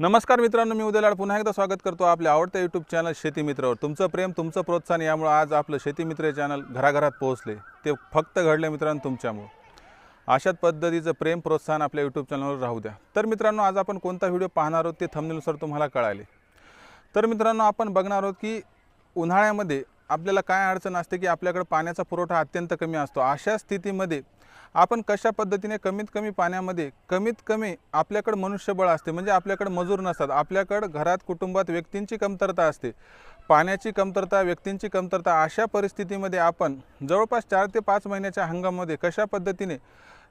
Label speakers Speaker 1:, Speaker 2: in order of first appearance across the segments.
Speaker 1: नमस्कार मित्रांनो मी उद्या लाड पुन्हा एकदा स्वागत करतो आपल्या आवडत्या यूट्यूब चॅनल शेती मित्रावर. तुमचं प्रेम तुमचं प्रोत्साहन यामुळे आज आपलं शेतीमित्र चॅनल घराघरात पोहोचले. ते फक्त घडले मित्रांनो तुमच्यामुळं. अशाच पद्धतीचं प्रेम प्रोत्साहन आपल्या यूट्यूब चॅनलवर राहू द्या. तर मित्रांनो आज आपण कोणता व्हिडिओ पाहणार आहोत ते थंबनेलनुसार तुम्हाला कळाले. तर मित्रांनो आपण बघणार आहोत की उन्हाळ्यामध्ये आपल्याला काय अडचण असते की आपल्याकडे पाण्याचा पुरवठा अत्यंत कमी असतो. अशा स्थितीमध्ये आपण कशा पद्धतीने कमीत कमी पाण्यामध्ये कमीत कमी आपल्याकडं मनुष्यबळ असते म्हणजे आपल्याकडं मजूर नसतात आपल्याकडं घरात कुटुंबात व्यक्तींची कमतरता असते. पाण्याची कमतरता व्यक्तींची कमतरता अशा परिस्थितीमध्ये आपण जवळपास चार ते पाच महिन्याच्या हंगामामध्ये कशा पद्धतीने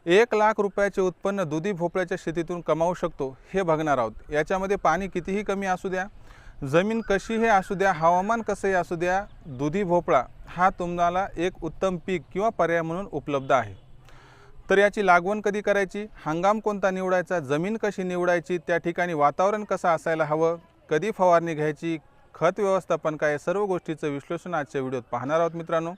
Speaker 1: एक लाख रुपयाचे उत्पन्न दुधी भोपळ्याच्या शेतीतून कमावू शकतो हे बघणार आहोत. याच्यामध्ये पाणी कितीही कमी असू द्या जमीन कशीही असू द्या हवामान कसंही असू द्या दुधी भोपळा हा तुम्हाला एक उत्तम पीक किंवा पर्याय म्हणून उपलब्ध आहे. तर याची लागवण कधी करायची? हंगाम कोणता निवडायचा? जमीन कशी निवडायची? त्या ठिकाणी वातावरण कसं असायला हवं? कधी फवारणी घ्यायची? खत व्यवस्थापन काय? सर्व गोष्टीचं विश्लेषण आजच्या व्हिडिओत पाहणार आहोत मित्रांनो.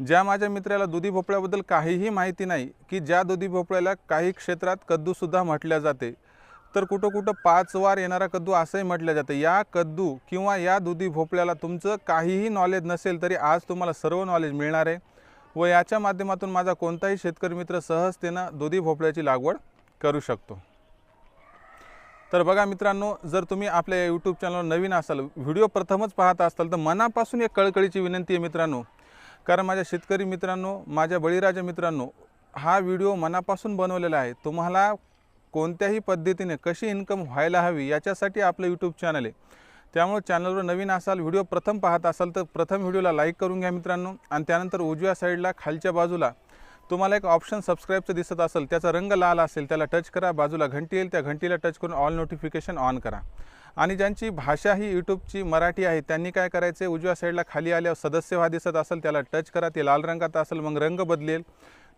Speaker 1: ज्या माझ्या मित्राला दुधी भोपळ्याबद्दल काहीही माहिती नाही की ज्या दुधी भोपळ्याला काही क्षेत्रात कद्दूसुद्धा म्हटल्या जाते तर कुठं कुठं पाच वार येणारा कद्दू असंही म्हटलं जातं. या कद्दू किंवा या दुधी भोपळ्याला तुमचं काहीही नॉलेज नसेल तरी आज तुम्हाला सर्व नॉलेज मिळणार आहे. व याच्या माध्यमातून माझा कोणताही शेतकरी मित्र सहजतेनं दुधी भोपळ्याची लागवड करू शकतो. तर बघा मित्रांनो जर तुम्ही आपल्या यूट्यूब चॅनलवर नवीन असाल व्हिडिओ प्रथमच पाहत असाल तर मनापासून एक कळकळीची विनंती आहे मित्रांनो. कारण माझ्या शेतकरी मित्रांनो माझ्या बळीराजा मित्रांनो हा व्हिडिओ मनापासून बनवलेला आहे. तुम्हाला कोणत्याही पद्धतीने कशी इन्कम व्हायला हवी याच्यासाठी आपलं यूट्यूब चॅनल आहे. त्यामुळे चॅनलवर नवीन असाल व्हिडिओ प्रथम पाहत असाल तर प्रथम व्हिडिओला लाईक करून घ्या मित्रांनो. आणि त्यानंतर उजव्या साईडला खालच्या बाजूला तुम्हाला एक ऑप्शन सबस्क्राईबचं दिसत असेल त्याचा रंग लाल असेल त्याला टच करा. बाजूला घंटी येईल त्या घंटीला टच करून ऑल नोटिफिकेशन ऑन करा. आणि ज्यांची भाषा ही यूट्यूबची मराठी आहे त्यांनी काय करायचं आहे उजव्या साईडला खाली आल्यावर सदस्य व्हा दिसत असेल त्याला टच करा ते लाल रंगात असेल मग रंग बदलेल.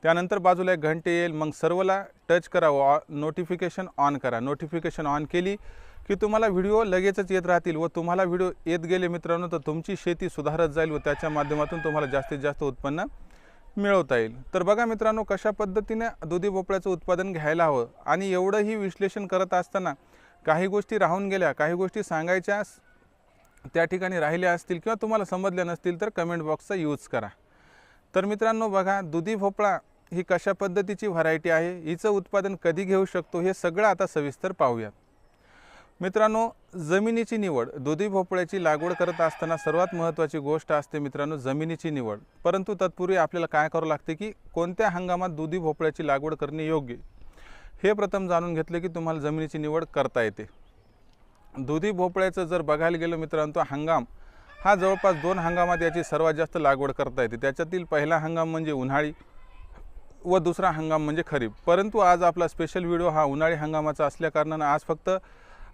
Speaker 1: त्यानंतर बाजूला एक घंटे येईल मग सर्वला टच करा नोटिफिकेशन ऑन करा. नोटिफिकेशन ऑन केली की तुम्हाला व्हिडिओ लगेचच येत राहतील व तुम्हाला व्हिडिओ येत गेले मित्रांनो तर तुमची शेती सुधारत जाईल व त्याच्या माध्यमातून तुम्हाला जास्तीत जास्त उत्पन्न मिळवता येईल. तर बघा मित्रांनो कशा पद्धतीने दुधी भोपळ्याचं उत्पादन घ्यायला हवं आणि एवढंही विश्लेषण करत असताना काही गोष्टी राहून गेल्या काही गोष्टी सांगायच्या त्या ठिकाणी राहिल्या असतील किंवा तुम्हाला समजल्या नसतील तर कमेंट बॉक्सचा यूज करा. तर मित्रांनो बघा दुधी भोपळा ही कशा पद्धतीची व्हरायटी आहे हिचं उत्पादन कधी घेऊ शकतो हे सगळं आता सविस्तर पाहूयात. मित्रांनो जमिनीची निवड दुधी भोपळ्याची लागवड करत असताना सर्वात महत्त्वाची गोष्ट असते मित्रांनो जमिनीची निवड. परंतु तत्पूर्वी आपल्याला काय करावं लागते की कोणत्या हंगामात दुधी भोपळ्याची लागवड करणे योग्य? हे प्रथम जाणून घेतले की तुम्हाला जमिनीची निवड करता येते. दुधी भोपळ्याचं जर बघायला गेलं मित्रांनो हंगाम हा जवळपास दोन हंगामात याची सर्वात जास्त लागवड करता येते. त्याच्यातील पहिला हंगाम म्हणजे उन्हाळी व दुसरा हंगाम म्हणजे खरीप. परंतु आज आपला स्पेशल व्हिडिओ हा उन्हाळी हंगामाचा असल्याकारणानं आज फक्त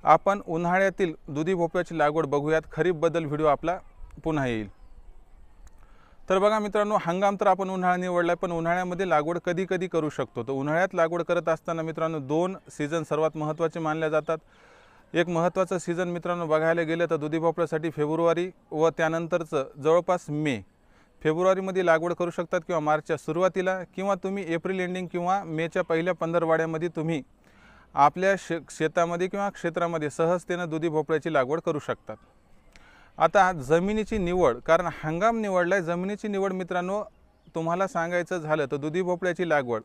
Speaker 1: आपण उन्हाळ्यातील दुधी भोपळ्याची लागवड बघूयात. खरीपबद्दल व्हिडिओ आपला पुन्हा येईल. तर बघा मित्रांनो हंगाम तर आपण उन्हाळा निवडला पण उन्हाळ्यामध्ये लागवड कधी कधी करू शकतो. तर उन्हाळ्यात लागवड करत असताना मित्रांनो दोन सीझन सर्वात महत्त्वाचे मानले जातात. एक महत्त्वाचं सीझन मित्रांनो बघायला गेलं तर दुधी भोपळ्यासाठी फेब्रुवारी व त्यानंतरचं जवळपास मे. फेब्रुवारीमध्ये लागवड करू शकतात किंवा मार्चच्या सुरुवातीला किंवा तुम्ही एप्रिल एंडिंग किंवा मेच्या पहिल्या पंधरवाड्यामध्ये तुम्ही आपल्या शे शेतामध्ये किंवा क्षेत्रामध्ये सहजतेनं दुधी भोपळ्याची लागवड करू शकतात. आता जमिनीची निवड कारण हंगाम निवडला आहे जमिनीची निवड मित्रांनो तुम्हाला सांगायचं झालं तर दुधी भोपळ्याची लागवड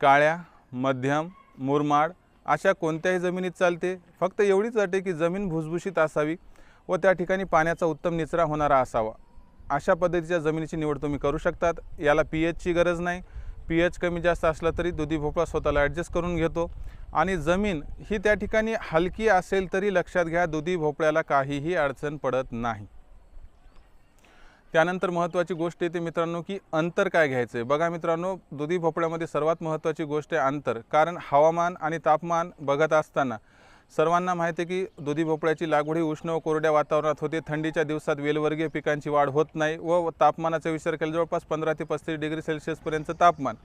Speaker 1: काळ्या मध्यम मुरमाड अशा कोणत्याही जमिनीत चालते. फक्त एवढीच अट आहे की जमीन भुसभुशीत असावी व त्या ठिकाणी पाण्याचा उत्तम निचरा होणारा असावा. अशा पद्धतीच्या जमिनीची निवड तुम्ही करू शकतात. याला पी एचची गरज नाही. पी एच कमी जास्त असला तरी दुधी भोपळा स्वतःला ॲडजस्ट करून घेतो. आणि जमीन ही त्या ठिकाणी हलकी असेल तरी लक्षात घ्या दुधी भोपळ्याला काहीही अडचण पडत नाही. त्यानंतर महत्त्वाची गोष्ट येते मित्रांनो की अंतर काय घ्यायचं आहे. बघा मित्रांनो दुधी भोपळ्यामध्ये सर्वात महत्त्वाची गोष्ट आहे अंतर. कारण हवामान आणि तापमान बघत असताना सर्वांना माहिती आहे की दुधी भोपळ्याची लागवड ही उष्ण व कोरड्या वातावरणात होते. थंडीच्या दिवसात वेलवर्गीय पिकांची वाढ होत नाही व तापमानाचा विचार केला जवळपास पंधरा ते पस्तीस डिग्री सेल्सिअसपर्यंतचं तापमान.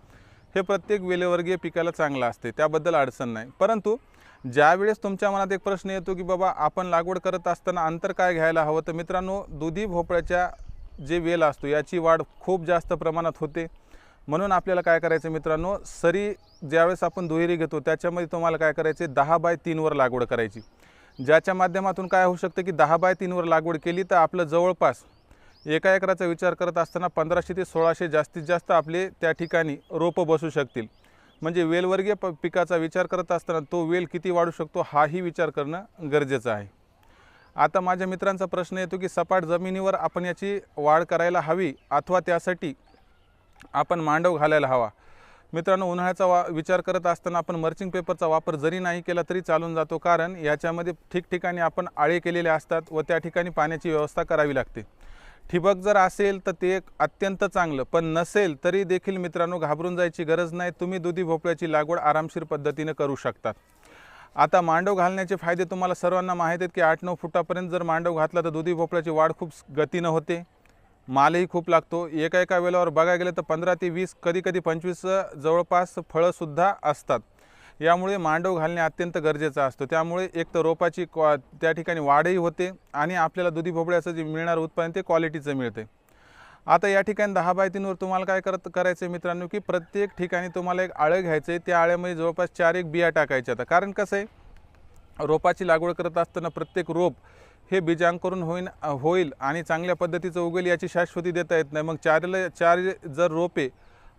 Speaker 1: हे प्रत्येक वेलवर्गीय पिकाला चांगलं असते त्याबद्दल अडचण नाही. परंतु ज्यावेळेस तुमच्या मनात एक प्रश्न येतो की बाबा आपण लागवड करत असताना अंतर काय घ्यायला हवं? तर मित्रांनो दुधी भोपळ्याच्या जे वेल असतो याची वाढ खूप जास्त प्रमाणात होते. म्हणून आपल्याला काय करायचं मित्रांनो सरी ज्यावेळेस आपण दुहेरी घेतो त्याच्यामध्ये तुम्हाला काय करायचे दहा बाय तीनवर लागवड करायची. ज्याच्या माध्यमातून काय होऊ शकतं की दहा बाय तीनवर लागवड केली तर आपलं जवळपास एका एकराचा विचार करत असताना पंधराशे ते सोळाशे जास्तीत जास्त आपले त्या ठिकाणी रोपं बसू शकतील. म्हणजे वेलवर्गीय प पिकाचा विचार करत असताना तो वेल किती वाढू शकतो हाही विचार करणं गरजेचं आहे. आता माझ्या मित्रांचा प्रश्न येतो की सपाट जमिनीवर आपण याची वाढ करायला हवी अथवा त्यासाठी आपण मांडव घालायला हवा. मित्रांनो उन्हाळ्याचा वा विचार करत असताना आपण मर्चिंग पेपरचा वापर जरी नाही केला तरी चालून जातो कारण याच्यामध्ये ठिकठिकाणी आपण आळे केलेले असतात व त्या ठिकाणी पाण्याची व्यवस्था करावी लागते. ठिबक जर असेल तर ते एक अत्यंत चांगलं. पण नसेल तरी देखील मित्रांनो घाबरून जायची गरज नाही. तुम्ही दुधी भोपळ्याची लागवड आरामशीर पद्धतीने करू शकतात आता मांडव घालण्याचे फायदे तुम्हाला सर्वांना माहीत आहेत की आठ नऊ फुटापर्यंत जर मांडव घातला तर दुधी भोपळ्याची वाढ खूप गतीनं होते. मालही खूप लागतो. एका एका वेळेवर बघायला गेलं तर पंधरा ते वीस कधी कधी पंचवीस जवळपास फळंसुद्धा असतात. यामुळे मांडव घालणे अत्यंत गरजेचं असतं. त्यामुळे एक तर रोपाची क्वा त्या ठिकाणी वाढही होते आणि आपल्याला दुधी भोपळ्याचं जे मिळणारं उत्पादन ते क्वालिटीचं मिळते. आता या ठिकाणी दहा बाय तीनवर तुम्हाला काय करत करायचं आहे मित्रांनो की प्रत्येक ठिकाणी तुम्हाला एक आळं घ्यायचं आहे त्या आळ्यामध्ये जवळपास चार एक बिया टाकायच्या आता. कारण कसं आहे रोपाची लागवड करत असताना प्रत्येक रोप हे बीजांकरून होईन होईल आणि चांगल्या पद्धतीचं उगेल याची शाश्वती देता येत नाही. मग चारला चार जर रोपे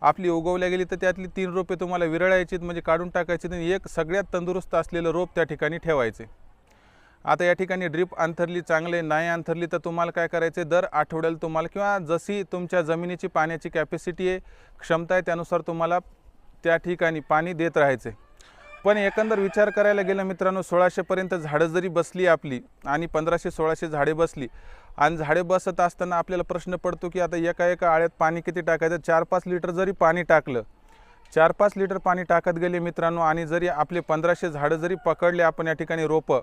Speaker 1: आपली उगवल्या गेली तर त्यातली तीन रोपे तुम्हाला विरळायची म्हणजे काढून टाकायची आणि एक सगळ्यात तंदुरुस्त असलेलं रोप त्या ठिकाणी ठेवायचे. आता या ठिकाणी ड्रीप अंथरली चांगले नाही अंथरली तर तुम्हाला काय करायचे दर आठवड्याला तुम्हाला किंवा जशी तुमच्या जमिनीची पाण्याची कॅपॅसिटी आहे क्षमता आहे त्यानुसार तुम्हाला त्या ठिकाणी पाणी देत राहायचे पण एकंदर विचार करायला गेलं मित्रांनो सोळाशेपर्यंत झाडं जरी बसली आपली आणि पंधराशे सोळाशे झाडे बसली आणि झाडे बसत असताना आपल्याला प्रश्न पडतो की आता एका एका आळ्यात पाणी किती टाकायचं? चार पाच लिटर जरी पाणी टाकलं चार पाच लिटर पाणी टाकत गेले मित्रांनो आणि जरी आपले पंधराशे झाडं जरी पकडले आपण या ठिकाणी रोपं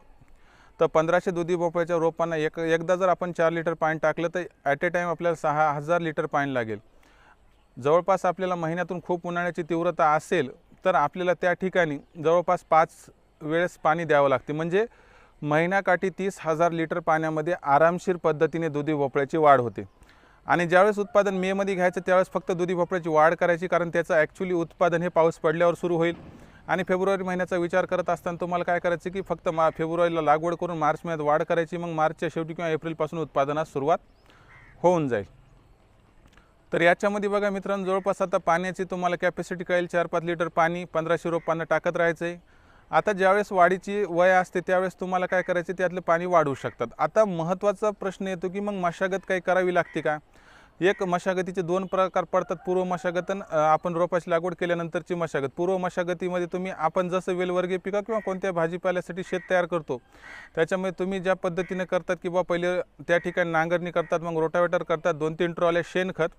Speaker 1: तर पंधराशे दुधी भोपळ्याच्या रोपांना एक एकदा जर आपण चार लिटर पाणी टाकलं तर ॲट ए टाईम आपल्याला सहा हजार लिटर पाणी लागेल. जवळपास आपल्याला महिन्यातून खूप उन्हाळ्याची तीव्रता असेल तर आपल्याला त्या ठिकाणी जवळपास पाच वेळेस पाणी द्यावं लागते. म्हणजे महिन्याकाठी तीस हजार लिटर पाण्यामध्ये आरामशीर पद्धतीने दुधी भोपळ्याची वाढ होते. आणि ज्यावेळेस उत्पादन मेमध्ये घ्यायचं त्यावेळेस फक्त दुधी भोपळ्याची वाढ करायची कारण त्याचं ॲक्च्युली उत्पादन हे पाऊस पडल्यावर सुरू होईल. आणि फेब्रुवारी महिन्याचा विचार करत असताना तुम्हाला काय करायचं की फक्त मा फेब्रुवारीला लागवड करून मार्च महिन्यात वाढ करायची मग मार्चच्या शेवटी किंवा एप्रिलपासून उत्पादनास सुरुवात होऊन जाईल. तर याच्यामध्ये बघा मित्रांनो जवळपास आता पाण्याची तुम्हाला कॅपॅसिटी कळेल चार पाच लिटर पाणी पंधराशे रोपांना टाकत राहायचं आहे आता ज्यावेळेस वाढीची वय असते त्यावेळेस तुम्हाला काय करायचे त्यातलं पाणी वाढवू शकतात. आता महत्त्वाचा प्रश्न येतो की मग मशागत काही करावी लागते का? एक मशागतीचे दोन प्रकार पडतात पूर्व मशागत आपण रोपाची लागवड केल्यानंतरची मशागत. पूर्व मशागतीमध्ये तुम्ही आपण जसं वेलवर्गीय पिका किंवा कोणत्या भाजीपाल्यासाठी शेत तयार करतो त्याच्यामुळे तुम्ही ज्या पद्धतीने करतात किंवा पहिले त्या ठिकाणी नांगरणी करतात मग रोटावेटर करतात दोन तीन ट्रॉल्या शेणखत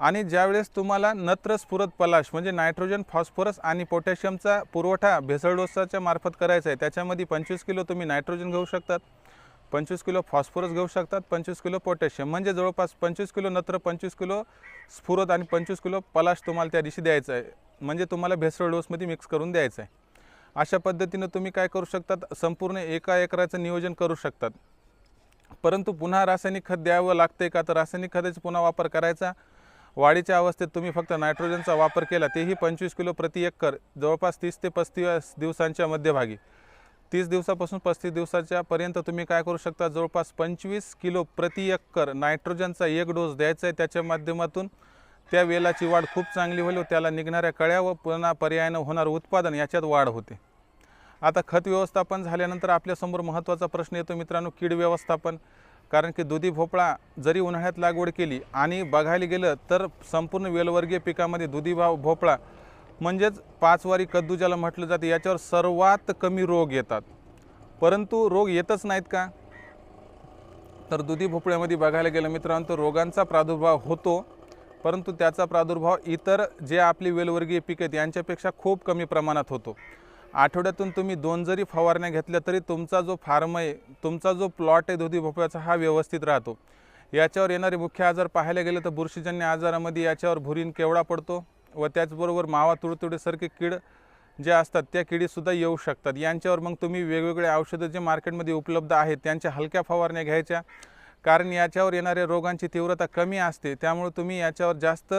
Speaker 1: आणि ज्यावेळेस तुम्हाला नत्र स्फुरत पलाश म्हणजे नायट्रोजन फॉस्फरस आणि पोटॅशियमचा पुरवठा भेसळ डोसाच्या मार्फत करायचा आहे त्याच्यामध्ये पंचवीस किलो तुम्ही नायट्रोजन घेऊ शकतात पंचवीस किलो फॉस्फरस घेऊ शकतात पंचवीस किलो पोटॅशियम म्हणजे जवळपास पंचवीस किलो नत्र पंचवीस किलो स्फुरत आणि पंचवीस किलो पलाश तुम्हाला त्या दिवशी द्यायचं आहे म्हणजे तुम्हाला भेसळ डोसमध्ये मिक्स करून द्यायचं आहे. अशा पद्धतीनं तुम्ही काय करू शकतात संपूर्ण एका एकराचं नियोजन करू शकतात. परंतु पुन्हा रासायनिक खत द्यावं लागते का? तर रासायनिक खताचा पुन्हा वापर करायचा. वाढीच्या अवस्थेत तुम्ही फक्त नायट्रोजनचा वापर केला तेही पंचवीस किलो प्रति एकर जवळपास तीस ते पस्तीस दिवसांच्या मध्यभागी. तीस दिवसापासून पस्तीस दिवसाच्या पर्यंत तुम्ही काय करू शकता? जवळपास पंचवीस किलो प्रति एकर नायट्रोजनचा एक डोस द्यायचा आहे. त्याच्या माध्यमातून त्या वेलाची वाढ खूप चांगली होईल व त्याला निघणाऱ्या कळ्या व पुन्हा पर्यायानं होणारं उत्पादन याच्यात वाढ होते. आता खत व्यवस्थापन झाल्यानंतर आपल्यासमोर महत्त्वाचा प्रश्न येतो मित्रांनो कीड व्यवस्थापन. कारण की दुधी भोपळा जरी उन्हाळ्यात लागवड केली आणि बघायला गेलं तर संपूर्ण वेलवर्गीय पिकामध्ये दुधी भाव भोपळा म्हणजेच पाचवारी कद्दू ज्याला म्हटलं जातं याच्यावर सर्वात कमी रोग येतात. परंतु रोग येतच नाहीत का? तर दुधी भोपळ्यामध्ये बघायला गेलं मित्रांनो रोगांचा प्रादुर्भाव होतो परंतु त्याचा प्रादुर्भाव इतर जे आपली वेलवर्गीय पिकं आहेत यांच्यापेक्षा खूप कमी प्रमाणात होतो. आठवड्यातून तुम्ही दोन जरी फवारण्या घेतल्या तरी तुमचा जो फार्म आहे तुमचा जो प्लॉट आहे दुधी भोपळ्याचा हा व्यवस्थित राहतो. याच्यावर येणारे मुख्य आजार पाहायला गेले तर बुरशीजन्य आजारामध्ये याच्यावर भुरीन केवडा पडतो व त्याचबरोबर मावा तुडतुडीसारखे कीड जे असतात त्या किडीसुद्धा येऊ शकतात. यांच्यावर मग तुम्ही वेगवेगळे औषधं जे मार्केटमध्ये उपलब्ध आहेत त्यांच्या हलक्या फवारण्या घ्यायच्या. कारण याच्यावर येणाऱ्या रोगांची तीव्रता कमी असते त्यामुळे तुम्ही याच्यावर जास्त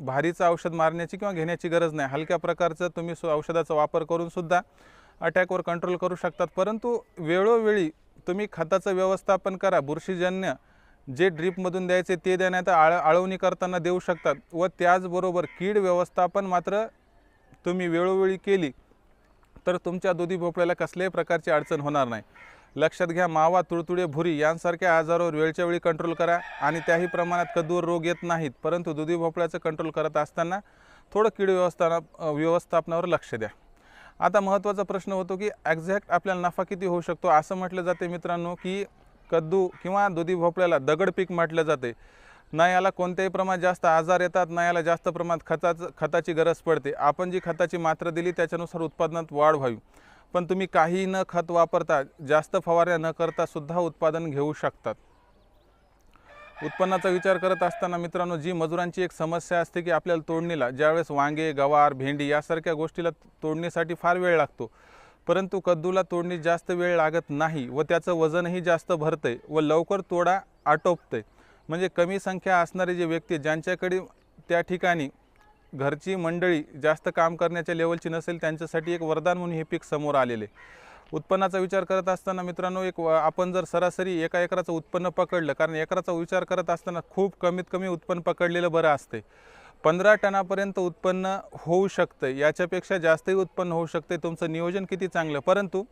Speaker 1: भारीचं औषध मारण्याची किंवा घेण्याची गरज नाही. हलक्या प्रकारचं तुम्ही सु औषधाचा वापर करूनसुद्धा अटॅकवर कंट्रोल करू शकतात. परंतु वेळोवेळी तुम्ही खताचं व्यवस्थापन करा. बुरशीजन्य जे ड्रीपमधून द्यायचे ते देण्यात आळ आळवणी करताना देऊ शकतात. व त्याचबरोबर कीड व्यवस्थापन मात्र तुम्ही वेळोवेळी केली तर तुमच्या दुधी भोपळ्याला कसल्याही प्रकारची अडचण होणार नाही. लक्षात घ्या मावा तुळतुळे भुरी यांसारख्या आजारावर वेळच्या वेळी कंट्रोल करा आणि त्याही प्रमाणात कदूर रोग येत नाहीत. परंतु दुधी भोपळ्याचं कंट्रोल करत असताना थोडं कीड व्यवस्थाना व्यवस्थापनावर लक्ष द्या. आता महत्त्वाचा प्रश्न होतो की एक्झॅक्ट आपल्याला नफा किती होऊ शकतो? असं म्हटलं जाते मित्रांनो की कद्दू किंवा दुधी भोपळ्याला दगड पीक म्हटलं जाते. ना याला कोणत्याही प्रमाणात जास्त आजार येतात ना याला जास्त प्रमाणात खताचं खताची गरज पडते. आपण जी खताची मात्रा दिली त्याच्यानुसार उत्पादनात वाढ व्हावी. पण तुम्ही काही न खत वापरता जास्त फवाऱ्या न करता सुद्धा उत्पादन घेऊ शकतात. उत्पन्नाचा विचार करत असताना मित्रांनो जी मजुरांची एक समस्या असते की आपल्याला तोडणीला ज्यावेळेस वांगे गवार भेंडी यासारख्या गोष्टीला तोडणीसाठी फार वेळ लागतो. परंतु कद्दूला तोडणी जास्त वेळ लागत नाही व त्याचं वजनही जास्त भरतंय व लवकर तोडा आटोपतंय. म्हणजे कमी संख्या असणारे जे व्यक्ती ज्यांच्याकडे त्या ठिकाणी घरची मंडळी जास्त काम करण्याच्या लेवलची नसेल त्यांच्यासाठी एक वरदान म्हणून हे पीक समोर आलेले. उत्पन्नाचा विचार करत असताना मित्रांनो एक आपण जर सरासरी एका एकराचं उत्पन्न पकडलं कारण एकराचा विचार करत असताना खूप कमीत कमी उत्पन्न पकडलेलं बरं असते पंधरा टनापर्यंत उत्पन्न होऊ शकतं याच्यापेक्षा जास्तही उत्पन्न होऊ शकते तुमचं नियोजन किती चांगलं परंतु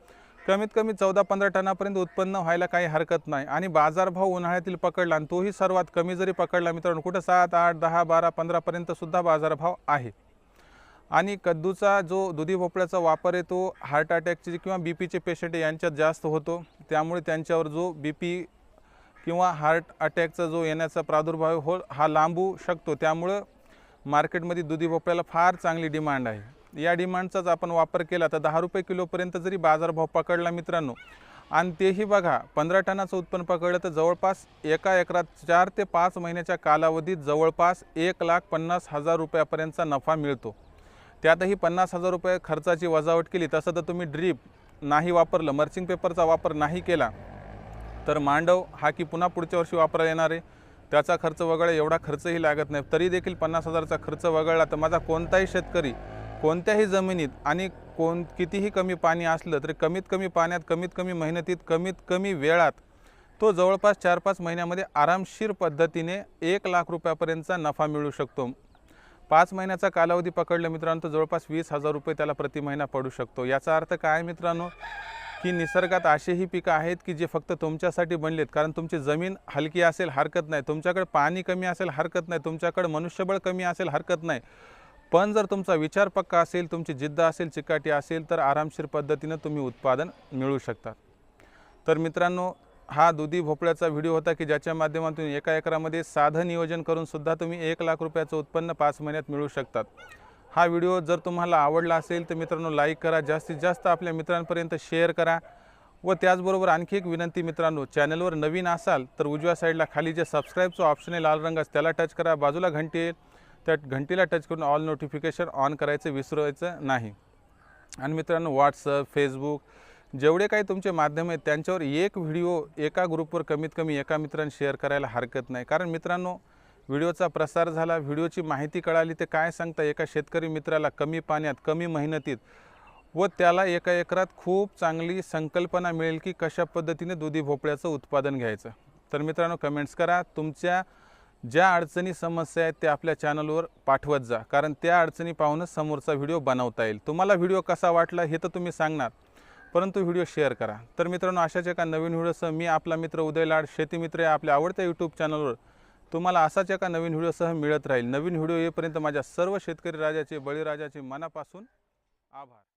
Speaker 1: कमीत कमी चौदा पंधरा टनापर्यंत उत्पन्न व्हायला काही हरकत नाही. आणि बाजारभाव उन्हाळ्यातील पकडला आणि तोही सर्वात कमी जरी पकडला मित्रांनो कुठं सात आठ दहा बारा पंधरापर्यंतसुद्धा बाजारभाव आहे. आणि कद्दूचा जो दुधी भोपळ्याचा वापर आहे तो हार्ट अटॅकचे किंवा बी पीचे पेशंट यांच्यात जास्त होतो. त्यामुळे त्यांच्यावर जो बी पी किंवा हार्ट अटॅकचा जो येण्याचा प्रादुर्भाव हो हा लांबू शकतो. त्यामुळं मार्केटमध्ये दुधी भोपळ्याला फार चांगली डिमांड आहे. या डिमांडचाच आपण वापर केला तर दहा रुपये किलोपर्यंत जरी बाजारभाव पकडला मित्रांनो आणि तेही बघा पंधरा टनाचं उत्पन्न पकडलं तर जवळपास एका एकरात चार ते पाच महिन्याच्या कालावधीत जवळपास एक लाख पन्नास हजार रुपयापर्यंतचा नफा मिळतो. त्यातही पन्नास हजार रुपये खर्चाची वजावट केली तसं तर तुम्ही ड्रीप नाही वापरलं मर्चिंग पेपरचा वापर नाही केला तर मांडव हा की पुन्हा पुढच्या वर्षी वापरायला येणार आहे. त्याचा खर्च वगळा एवढा खर्चही लागत नाही तरी देखील पन्नास हजारचा खर्च वगळला तर माझा कोणताही शेतकरी कोणत्याही जमिनीत आणि कोण कितीही कमी पाणी असलं तरी कमीत कमी पाण्यात कमीत कमी मेहनतीत कमीत कमी वेळात तो जवळपास चार पाच महिन्यामध्ये आरामशीर पद्धतीने एक लाख रुपयापर्यंतचा नफा मिळू शकतो. पाच महिन्याचा कालावधी पकडला मित्रांनो तर जवळपास वीस हजार रुपये त्याला प्रति महिना पडू शकतो. याचा अर्थ काय मित्रांनो की निसर्गात असेही पिकं आहेत की जे फक्त तुमच्यासाठी बनलेत कारण तुमची जमीन हलकी असेल हरकत नाही. तुमच्याकडे पाणी कमी असेल हरकत नाही. तुमच्याकडे मनुष्यबळ कमी असेल हरकत नाही. पण जर तुमचा विचार पक्का असेल तुमची जिद्द असेल चिकाटी असेल तर आरामशीर पद्धतीनं तुम्ही उत्पादन मिळवू शकता. तर मित्रांनो हा दुधी भोपळ्याचा व्हिडिओ होता की ज्याच्या माध्यमातून एका एकरामध्ये साधं नियोजन करूनसुद्धा तुम्ही एक लाख रुपयाचं उत्पन्न पाच महिन्यात मिळवू शकतात. हा व्हिडिओ जर तुम्हाला आवडला असेल तर मित्रांनो लाईक करा जास्तीत जास्त आपल्या मित्रांपर्यंत शेअर करा व त्याचबरोबर आणखी एक विनंती मित्रांनो चॅनलवर नवीन असाल तर उजव्या साईडला खाली जे सबस्क्राईबचं ऑप्शन आहे लाल रंगाचं त्याला टच करा. बाजूला घंटी येईल त्या घंटीला टच करून ऑल नोटिफिकेशन ऑन करायचं विसरायचं नाही. आणि मित्रांनो व्हॉट्सअप फेसबुक जेवढे काही तुमचे माध्यम आहेत त्यांच्यावर एक व्हिडिओ एका ग्रुपवर कमीत कमी एका मित्रांनी शेअर करायला हरकत नाही. कारण मित्रांनो व्हिडिओचा प्रसार झाला व्हिडिओची माहिती कळाली ते काय सांगता एका शेतकरी मित्राला कमी पाण्यात कमी मेहनतीत व त्याला एका एकरात खूप चांगली संकल्पना मिळेल की कशा पद्धतीने दुधी भोपळ्याचं उत्पादन घ्यायचं. तर मित्रांनो कमेंट्स करा. तुमच्या ज्या अडचणी समस्या आहेत ते आपल्या चॅनलवर पाठवत जा. कारण त्या अडचणी पाहूनच समोरचा व्हिडिओ बनवता येईल. तुम्हाला व्हिडिओ कसा वाटला हे तर तुम्ही सांगणार. परंतु व्हिडिओ शेअर करा. तर मित्रांनो अशाच एका नवीन व्हिडिओसह मी आपला मित्र उदय लाड शेतीमित्र या आपल्या आवडत्या यूट्यूब चॅनलवर तुम्हाला असाच एका नवीन व्हिडिओसह मिळत राहील. नवीन व्हिडिओ येईपर्यंत माझ्या सर्व शेतकरी राजाचे बळीराजाचे मनापासून आभार.